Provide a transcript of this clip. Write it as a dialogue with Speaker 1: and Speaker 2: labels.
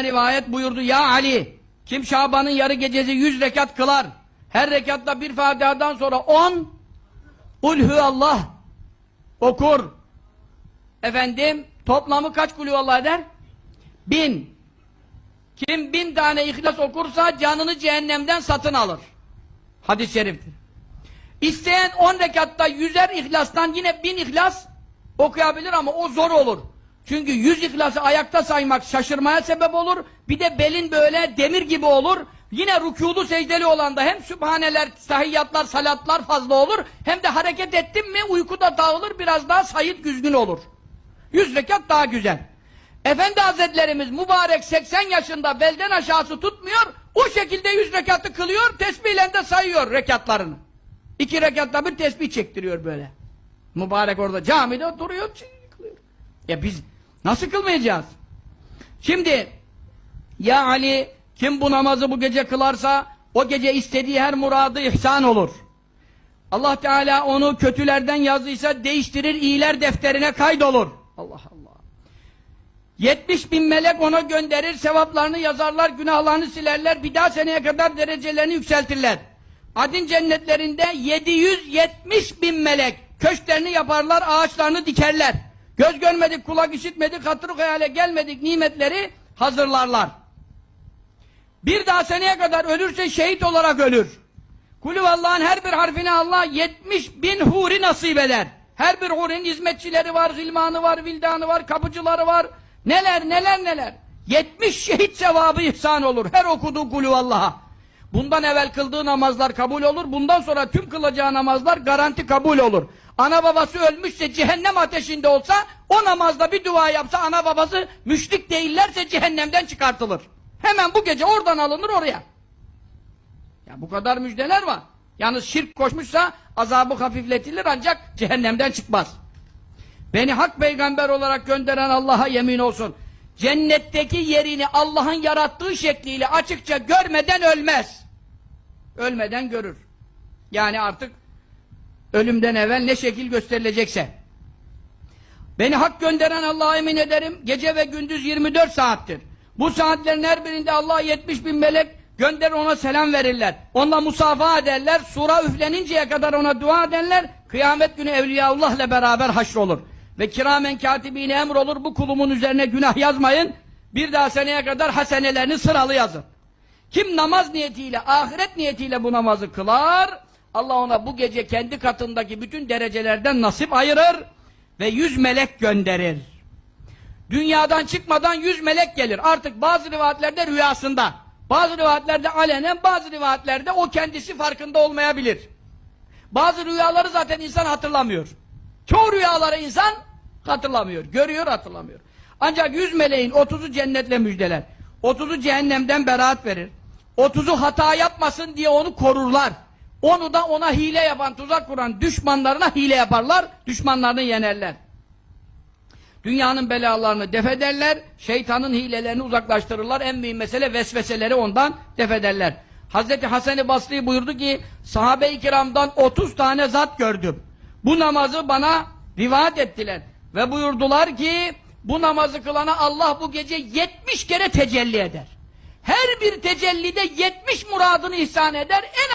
Speaker 1: rivayet buyurdu. Ya Ali kim Şaban'ın yarı gecesi 100 rekat kılar her rekatta bir Fatiha'dan sonra 10 Ulhü Allah okur. Efendim toplamı kaç kulü Allah eder? Bin. Kim bin tane ihlas okursa canını cehennemden satın alır. Hadis-i şeriftir. İsteyen 10 rekatta yüzer ihlastan yine bin ihlas okuyabilir ama o zor olur. Çünkü yüz ihlası ayakta saymak şaşırmaya sebep olur. Bir de belin böyle demir gibi olur. Yine rükûlu secdeli olan da hem sübhaneler, tahiyyatlar, salatlar fazla olur. Hem de hareket ettin mi uykuda dağılır biraz daha sayit güzgün olur. Yüz rekat daha güzel. Efendi Hazretlerimiz mübarek 80 yaşında belden aşağısı tutmuyor. O şekilde yüz rekatı kılıyor. Tesbihle de sayıyor rekatlarını. İki rekatta bir tesbih çektiriyor böyle. Mübarek orada camide duruyor. Ya biz nasıl kılmayacağız? Şimdi ya Ali kim bu namazı bu gece kılarsa o gece istediği her muradı ihsan olur. Allah Teala onu kötülerden yazdıysa değiştirir iyiler defterine kaydolur. Allah Allah. 70 bin melek ona gönderir, sevaplarını yazarlar, günahlarını silerler, bir daha seneye kadar derecelerini yükseltirler. Adin cennetlerinde 770 bin melek köşklerini yaparlar, ağaçlarını dikerler. Göz görmedik, kulak işitmedik, hatırı hayale gelmedik nimetleri hazırlarlar. Bir daha seneye kadar ölürse şehit olarak ölür. Kulü Allah'ın her bir harfine Allah 70 bin huri nasip eder. Her bir hurinin hizmetçileri var, zilmanı var, vildanı var, kapıcıları var. Neler neler neler. 70 şehit sevabı ihsan olur. Her okuduğu kulü Allah'a. Bundan evvel kıldığı namazlar kabul olur. Bundan sonra tüm kılacağı namazlar garanti kabul olur. Ana babası ölmüşse cehennem ateşinde olsa o namazda bir dua yapsa ana babası müşrik değillerse cehennemden çıkartılır. Hemen bu gece oradan alınır oraya. Ya bu kadar müjdeler var. Yalnız şirk koşmuşsa azabı hafifletilir ancak cehennemden çıkmaz. Beni hak peygamber olarak gönderen Allah'a yemin olsun. Cennetteki yerini Allah'ın yarattığı şekliyle açıkça görmeden ölmez. Ölmeden görür. Yani artık ölümden evvel ne şekil gösterilecekse. Beni hak gönderen Allah'a emin ederim. Gece ve gündüz 24 saattir. Bu saatlerin her birinde Allah 70 bin melek gönderir ona selam verirler. Onunla musafaha ederler. Sura üfleninceye kadar ona dua ederler. Kıyamet günü Evliyaullah ile beraber haşrolur. Ve kiramen katibine emr olur bu kulumun üzerine günah yazmayın. Bir daha seneye kadar hasenelerini sıralı yazın. Kim namaz niyetiyle, ahiret niyetiyle bu namazı kılar, Allah ona bu gece kendi katındaki bütün derecelerden nasip ayırır ve yüz melek gönderir. Dünyadan çıkmadan yüz melek gelir. Artık bazı rivayetlerde rüyasında, bazı rivayetlerde alenen, bazı rivayetlerde o kendisi farkında olmayabilir. Bazı rüyaları zaten insan hatırlamıyor. Çoğu rüyaları insan hatırlamıyor. Görüyor hatırlamıyor. Ancak yüz meleğin otuzu cennetle müjdeler. Otuzu cehennemden beraat verir. Otuzu hata yapmasın diye onu korurlar. Onu da ona hile yapan, tuzak kuran düşmanlarına hile yaparlar. Düşmanlarını yenerler. Dünyanın belalarını def ederler. Şeytanın hilelerini uzaklaştırırlar. En mühim mesele vesveseleri ondan def ederler. Hazreti Hasan-ı Basri buyurdu ki sahabe-i kiramdan 30 tane zat gördüm. Bu namazı bana rivayet ettiler. Ve buyurdular ki bu namazı kılana Allah bu gece 70 kere tecelli eder. Her bir tecellide 70 muradını ihsan eder. En